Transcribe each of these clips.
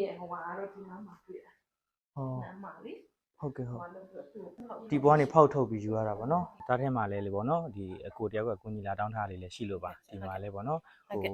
ရဲ့ဟိုဟာကတော့ဒီနားမှာတွေ့တာဟောနားမှာလေဟုတ်ကဲ့ဟိုဟုတ်ဟာလို့ဆိုသူ့ကိုဒီဘွားနေဖောက်ထုတ်ပြီးယူရတာဗောနော်ဒါထဲမှာလဲလေဗောနော်ဒီအကိုတယောက်ကကုညီလာတောင်းထားလေးလည်းရှိလို့ပါဒီမှာလဲဗောနော်ဟုတ်ဟိုကဲ့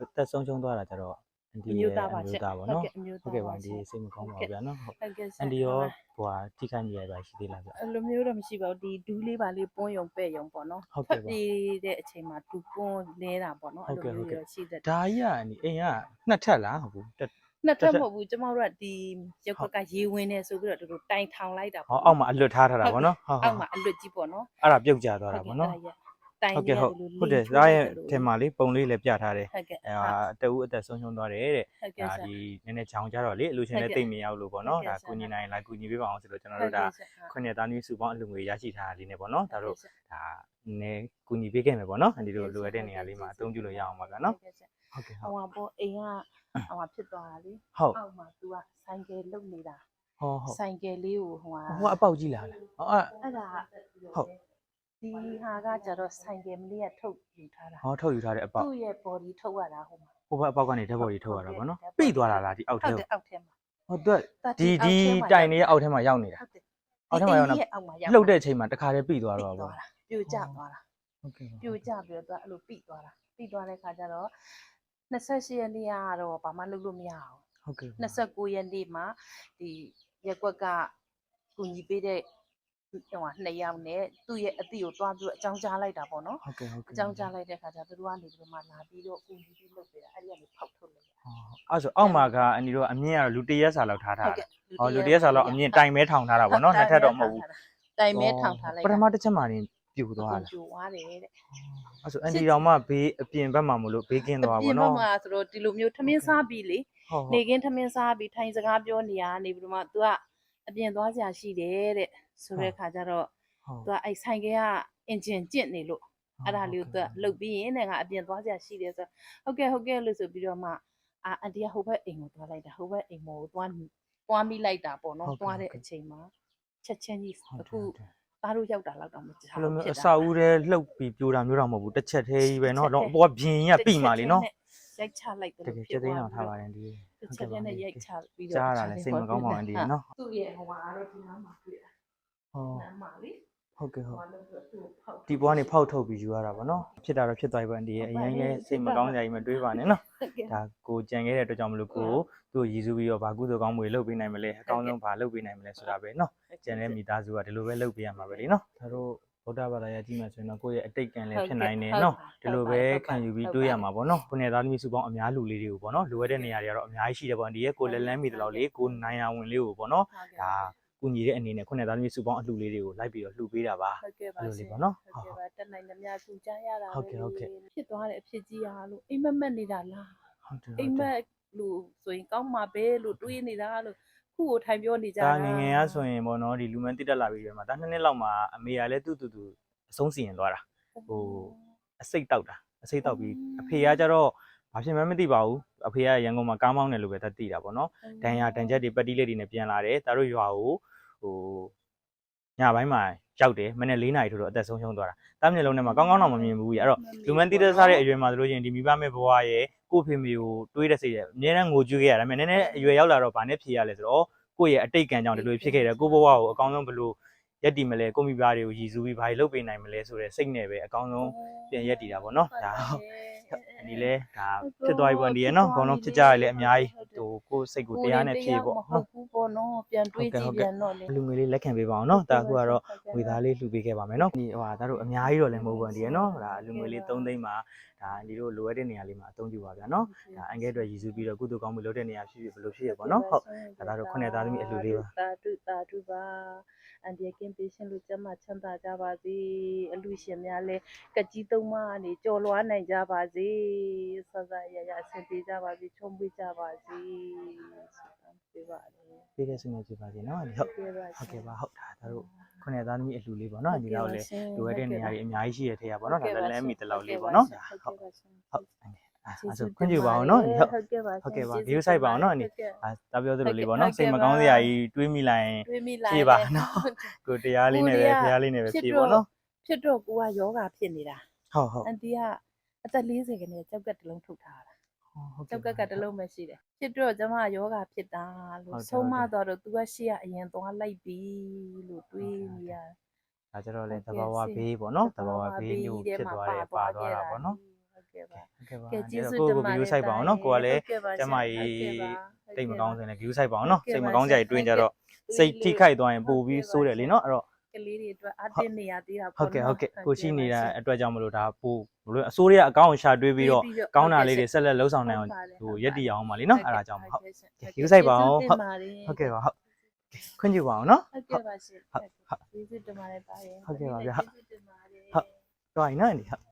အသက်ဆုံးရှုံးသွားတာကြတော့အန်တီအရဲ့မျိုးသားပါအရှမျိုးင်သားဗောနော်အမျိုးဟုတ်သားကဲ့ပါပါဒီရှင်စိတ်မကောင်းပါဟုတ်ဘူးကဲ့ဗျာနော်ဟုတ်ဟုတ်ကဲ့အန်တီရောဘွာထိခိုက်နေရပါရှိသေးလားဗျအဲ့လိုမျိုးတော့မရှိပါဘူးဒီဒူးလေးပါလေးပွန်းယုံပဲ့ယုံပေါ့နော်ဟုတ်ဖကဲ့က်ပါပြေးတဲ့အချိန်မှာဒူပွန်းလဲတာပေါ့နော်ဟုတ်ကဲ့အဲ့လိုဟုတ်ကဲ့မျိုးတော့ရှိတတ်တယ်ဒါကြီးကအန်တီအိမ်ကနှစ်ထပ်လားဟုတ်ဘူးတက် နှစ်ထပ်တစ်ထပ်မဟုတ်ဘူးကျမတို့ကဒီရုပ်ကကရေဝင်နေဆိုပြီးတော့တို့တိုင်ထောင်လိုက်တာဟောအောက်မှာအလွတ်ထားထားတာဗောနော်ဟုတ်ဟုတ်အောက်မှာအလွတ်ကြီးပေါ့နော်အဲ့ဒါပြုတ်ကျသွားတာဗောနော်အဲ့ဒါတိုင်ဟုတ်နေကဲ့ရဟုတ်တယ်လို့ဟုတ်တယ်လီဒါရဲ့ထိုးထဲမှာလေးပုံလေးလည်းပြထားတယ်ဟုတ်ကဲ့အဲဟုတ်ဟာတအူးအသက်ဆုံးရှုံးသွားတယ်တဲ့ဟုတ်ကဲ့ဒါဆရာဒီနည်းနည်းချောင်းကြတော့လေအလူရှင်လည်းဟုတ်ကဲ့တိတ်မရောက်လို့ပေါ့နော်ဟုတ်ကဲ့ဒါဆရာကုညီနိုင်လာကုညီပေးပါအောင်ဆိုတော့ကျွန်တော်ဟုတို့တ်ဒါကဲ့ဆရာခုနှစ်သားသမီးစုပေါင်းအလူငွေရရှိထားတာလေးနဲ့ပေါ့နော်ဒါတို့ဟုတ်ကဲ့ဆရာဒါနည်းကုညီပေးခဲ့မယ်ပေါ့နော်အန်ဒီတို့ဟုတ်ကဲ့လိုအပ်တဲ့နေရာလေးမှာအသုံးပြုလို့ရအောင်ပါဗျာနော်ဟုတ်ကဲ့ဆရာဟုတ်ကဲ့ဟိုဟာပေါ့အိမ်က ဟိုဟာဖြစ်သွားတာလေဟုတ်အောက်မှာ तू ကဆိုင်ကယ်လုတ်နေတာဟောဟုတ်ဆိုင်ကယ်လေးကိုဟိုဟာဟိုကအပေါက်ကြီးလာလားဟောအဲ့အဲ့ဒါဟုတ်ဒီဟာကကျတော့ဆိုင်ကယ်မလေးကထုတ်ယူထားတာဟောထုတ်ယူထားတဲ့အပေါက်သူ့ရဲ့ body ထုတ်ရတာဟိုမှာဟိုဘက်အပေါက်ကနေဓာတ်ပေါ်ကြီးထုတ်ရတာပေါ့နော်ဟုတ်ကဲ့ပိသွားတာလားဒီအောက်ဟုထဲတ်တယ်အောက်ထဲမှာဟောသူကတာဒီအောက်ဒီထဲမှာတိုင်နေရဲ့အောက်ထဲမှာရောက်နေတာဟုတ်တယ်အောက်ထဲမှာရောက်နေဒီအိမ်ရဲ့အောက်မှာရောက်လှုပ်တဲ့အချိန်မှာတခါတည်းပိသွားတော့ပြပေါ့သွားတာပြိုကျသွားတာဟုတ်ကဲ့ပြိုကျပြီးတော့ तू အဲ့လိုပိသွားတာပိသွားတဲ့ခါကျတော့ 28ရက်နေ့ကတော့ဘာမှလုပ်လို့မရအောင်ဟုတ်ကဲ့29ရက်နေ့မှာဒီရက်ကွက်ကကူညီပေးတဲ့ဟိုဟာနှစ်ယောက်နဲ့သူ့ရဲ့အတိကိုတွားပြီးတော့အကြောင်းကြားလိုက်တာပေါ့နော်ဟုတ်ကဲ့ဟုတ်ကဲ့အကြောင်းကြားလိုက်တဲ့ခါကျသူတို့ကနေပြီးတော့မှလာပြီးတော့ကူညီပြီးလုပ်ပေးတာအဲ့ဒီကနေဖောက်ထုတ်လိုက်တာဟောအဲ့ဆိုအောက်မှာကအန်ဒီတို့အမြင့်ကတော့လူတရက်စာလောက်ထားထားဟုတ်တာကဲ့ဟောလူတရက်စာလောက်အမြင့်တိုင်မဲထောင်ထားတာပေါ့နော်နှစ်ထပ်တော့မဟုတ်ဘူးတိုင်မဲထောင်ထားလိုက်ပထမတစ်ချက်မှာနေ ပြူသွားတာ ပြိုသွားတယ်တဲ့ အဲ့ဆိုအန်ဒီတော်မှဘေးအပြင်ဘက်မှာမလို့ဘေးကင်းသွား အ ပါ ပြင် ဘော ဘက် နော် မှာဆိုတော့ဒီလိုမျိုးထမင်းစားပြီးလေ ဟုတ်ဟုတ် နေကင်းထမင်းစားပြီးထိုင်စကားပြောနေရနေပြီးတော့မှ तू ကအပြင်သွားစရာရှိတယ်တဲ့ဆိုတဲ့ခါကျတော့ ဟုတ် तू ကအဲ့ဆိုင်ကကအင်ဂျင်ကျင့်နေလို့အဲ့ဒါလေးကို तू ကလှုပ်ပြီးရင်တဲ့ငါအပြင်သွားစရာရှိတယ်ဆိုဟုတ်ကဲ့ဟုတ်ကဲ့လို့ဆိုပြီးတော့မှအာအန်တီကဟိုဘက်အိမ်ကိုသွားလိုက်တာဟိုဘက်အိမ်ကိုသွားသွားမိလိုက်တာပေါ့နော်သွားတဲ့အချိန်မှာချက်ချင်းကြီး ဟုတ် အခု တယ် သားတို့ရောက်တာလောက်တော့မကြောက် အဲ့လိုမျိုးအစာဦးတဲ့လှုပ်ပြီးပြိုတာမျိုးတော့မဟုတ်ဘူးတစ်ချက်သေးကြီးပဲเนาะတော့အပေါ်ကဘင်းကြီးကပြီးမှလीเนาะ ရိုက်ချလိုက်တယ် တကယ်ကျက်သိန်းအောင်ထားပါတယ်ဒီ တစ်ချက်နဲ့ရိုက်ချပြီးတော့ ကြားရတာလဲစိတ်မကောင်းပါဘူးဒီเนาะ သူ့ရဲ့ဟိုဟာကတော့ဒီနားမှာတွေ့တာ ဟော နားမှာလေ ဟုတ်ကဲ့ဟုတ်ဒီဘွားနေဖောက်ထုတ်ပြီးယူရတာပေါ့နော်ဖြစ်တာတော့ဖြစ်သွားပြီပေါ့အန်တီရဲ့အရင်ကစိတ်မကောင်းကြရင်မတွေးပါနဲ့နော်ဒါကိုကြံခဲ့တဲ့အတွက်ကြောင့်မလို့ကိုသူ့ကိုရည်စူးပြီးတော့ဘာကုသိုလ်ကောင်းမှုတွေလုပ်ပေးနိုင်မလဲအကောင်းဆုံးဘာလုပ်ပေးနိုင်မလဲဆိုတာပဲနော်ကြံတဲ့မိသားစုကဒီလိုပဲလုပ်ပေးရမှာပဲလေနော်ဒါတို့ဗုဒ္ဓဘာသာရကြည့်မှဆိုရင်တော့ကိုယ့်ရဲ့အတိတ်ကံလည်းဖြစ်နိုင်တယ်နော်ဒီလိုပဲခံယူပြီးတွေးရမှာပေါ့နော်ကိုယ်နဲ့သားသမီးစုပေါင်းအများလူလေးတွေကိုပေါ့နော်လိုအပ်တဲ့နေရာတွေကတော့အများကြီးရှိတယ်ပေါ့ဒီရဲ့ကိုယ်လည်းလမ်းမိတဲ့လောက်လေးကိုနိုင်ရဝင်လေးကိုပေါ့နော်ဒါ ကူညီတဲ့အနေနဲ့ခုနေသားသမီးစုပေါင်းအလှူလေးတွေကိုလိုက်ပြီးတော့လှူပေးတာပါဟုတ်ကဲ့ပါအဲ့လိုရှလေးင်ပေါ့နော်ဟုတ်ကဲ့ပါတက်နိုင်သမျှကူကြရတာဟုတ်ကဲ့ဟုတ်ကဲ့ဖြစ်သွားတဲ့အဖြစ်ကြီးအားလို့အိမ်မက်မက်နေတာလားဟုတ်တယ်အိမ်မက်လို့ဆိုရင်ကောင်းမှာပဲလို့တွေးနေတာလို့ခုကိုထိုင်ပြောနေကြဒါငယ်ငယ်ကဆိုရင်ပေါ့နော်ဒီလူမန်းတိတက်လာပြီးပြမှာဒါနှစ်နှစ်လောက်မှာအမေကလည်းသူ့တူတူအဆုံးစီရင်သွားတာဟိုအစိတ်တောက်တာအစိတ်တောက်ပြီးအဖေကကြတော့ဘာဖြစ်မှန်းမသိပါဘူးအဖေကရန်ကုန်မှာကားမောင်းတယ်လို့ပဲသတ်သိတာပေါ့နော်ဒဏ်ရာတန်ချက်တွေပတ်တီးလေးတွေနဲ့ပြန်လာတယ်ဒါတို့ရွာကို ဟိုညပိုင်းမှာရောက်တယ်မနေ့၄နာရီထို့တော့အသက်ဆုံးရှုံးသွားတာတားမျက်လုံးထဲမှာကောင်းကောင်းတော့မမြင်ဘူးကြီးအဲ့တော့လူမန်တိတက်စားတဲ့အရွယ်မှာဆိုလို့ရှိရင်ဒီမိဘမဲ့ဘဝရဲ့ကိုယ့်ဖေမေကိုတွေးတဲ့စိတ်ရဲ့အများနဲ့ငိုကြွေးခဲ့ရတာဒါပေမဲ့နည်းနည်းအရွယ်ရောက်လာတော့ဗာနဲ့ဖြေရလဲဆိုတော့ကိုယ့်ရဲ့အတိတ်ကံကြောင့်ဒီလိုဖြစ်ခဲ့တယ်ကိုယ့်ဘဝကိုအကောင်းဆုံးဘယ်လိုရက်တည်မလဲကိုယ့်မိဘတွေကိုရည်စူးပြီးဘာတွေလုပ်ပေးနိုင်မလဲဆိုတဲ့စိတ်နဲ့ပဲအကောင်းဆုံးပြန်ရက်တည်တာပေါ့နော်ဒါ ဒီလဲဒါဖြစ်သွားပြီပေါ့ဒီရဲ့နော်အကုန်လုံးဖြစ်ကြရလေအများကြီးဟိုကိုယ့်စိတ်ကိုတရားနဲ့ဖြေပေါ့မဟုနော်တ်ဘူးပေါ့နော်ပြန်တွေးကြည့်ပြန်တော့လေလူငွေလေးလက်ခံပေးပါအောင်နော်ဒါအခုကတော့ငွေသားလေးလှူပေးခဲ့ပါမယ်နော်ဒီဟိုဟာဒါတို့အများကြီးတော့လည်းမဟုတ်ဘူးဒီရဲ့နော်ဒါလူငွေလေး3သိန်းမှာဒါဒီတို့လိုအပ်တဲ့နေရာလေးမှာအသုံးပြုပါဗျာနော်ဒါအန်ကဲအတွက်ရည်စူးပြီးတော့ကုသိုလ်ကောင်းမှုလုပ်တဲ့နေရာဖြစ်ဖြစ်ဘယ်လိုဖြစ်ရပေါ့နော်ဟုတ်ဒါကတော့ခုနှစ်သားသမီးအလှူလေးပါတာတုတာတုပါအန်ဒီကင်းပေးရှင်လူကျမ်းမှာချမ်းသာကြပါစေအလူရှင်များလည်းကကြီးသုံးမကနေကြော်လွားနိုင်ကြပါစေဆဆရရအဆင်ပြေကြပါစေချုံပွေးကြပါစေဆုတောင်းပေးပါလေပြည့်တဲ့ဆုနဲ့ပြပါစေနော်ဟုတ်ကဲ့ပါဟုတ်ကဲ့ပါဟုတ်ဒါဒါတို့ခုနှစ်သားသမီးအလှူလေးပေါ့နော်ဒီတော့လည်းလိုအပ်တဲ့နေရာတွေအများကြီးရှိရတဲ့ထက်ရပေါ့နော်ဒါလည်းလမ်းမီတလောက်လေးပေါ့နော်ဒါဟုတ်ကဲ့ပါရှင်ဟုတ်အဲဆိုခွင့်ပြုပါအောင်နော်ဟုတ်ဟုတ်ကဲ့ပါဟုတ်ကဲ့ပါ view site ပါအောင်နော်အနေအဲဒါပြောသလိုလေးပေါ့နော်စိတ်မကောင်းစရာကြီးတွေးမိလိုက်ရင်တွေးမိလိုက်ဖြေပါနော်ကိုတရားလေးနဲ့ပဲဖရားလေးနဲ့ပဲဖြေပေါ့နော်ဖြစ်တော့ကိုကယောဂဖြစ်နေတာဟုတ်ဟုတ်အန်တီက အသက်40ခနဲ့ကြောက်ကက်တစ်လုံးထုတ်ထားတာဟုတ်ကျောက်ကက်ကတစ်လုံးပဲရှိတယ်ဖြစ်တော့ကျမကယောဂဖြစ်တာဟုတ်လို့တယ်ဆုံးမဟုတ်တယ်သွားတော့ तू ကရှေ့ကအရင်သွားလိုက်ပြီလို့တွေးနေရဒါကြတော့လေဟုတ်သကဲ့ဘာဝဆင်ဘေးပေါ့နော်သတဘာဝဘာဝဘေးမျိုးဘေးဖြစ်ထဲမှာသွားတယ်ပါပါသွားသွားတာခဲ့တာပေါ့နော်ဟုတ်ကဲ့ပါဟုတ်ကဲ့ပါကဲကျေးဇူးကိုတင်ကိုပါဗီတဒီယိုယ်ဆိုင်ပါအောင်နော်ကိုကလည်းဟုတ်ကဲ့ပါကျမကြီးဟုတ်ကဲ့ပါတိတ်မကောင်းစင်လည်း view ဆိုင်ပါအောင်နော်ဟုတ်ကဲ့စိတ်မပါကောင်းကြရှင်ရင်တွင်းကြဟုတ်ကဲ့တော့စိတ်ထိခိုက်သွားရင်ပို့ပြီးဆိုးတယ်လေနော်အဲ့တော့ ကလေးတွေအတွက်အတင်းနေရသေးတာဟုတ်ကဲ့နော်ဟုတ်ကဲ့ကိုရှိနေတာပါရှင်အတွက်ကြောင့်မလို့ဒါပို့ဘလို့အစိုးရအကောင့်ကိုရှာတွေးပြီးတော့တွေးပြီးတော့ကောင်းတာဟုတ်ကဲ့လေးတွေဆက်လက်လှုပ်ဆောင်နိုင်အောင်ဟုတ်ပါတယ်ဟိုရက်တည်အောင်ပါလေနော်အဲ့ဒါကြောင့်မဟုတ်ကဲ့ရှင်ကဲ view ဆိုင်ပါအောင်ကျေးဇူးတင်ပါတယ်ဟုတ်ကဲ့ပါဟုတ်ခွင့်ပြုပါအောင်နော်ဟုတ်ကဲ့ပါရှင်ဟုတ်ဟုတ်ကျေးဇူးတင်ပါတယ်ပါရင်ဟုတ်ကဲ့ပါဗျာကျေးဇူးတင်ပါတယ်ဟုတ်တော်ရင်နော်အန်ဒီဟုတ်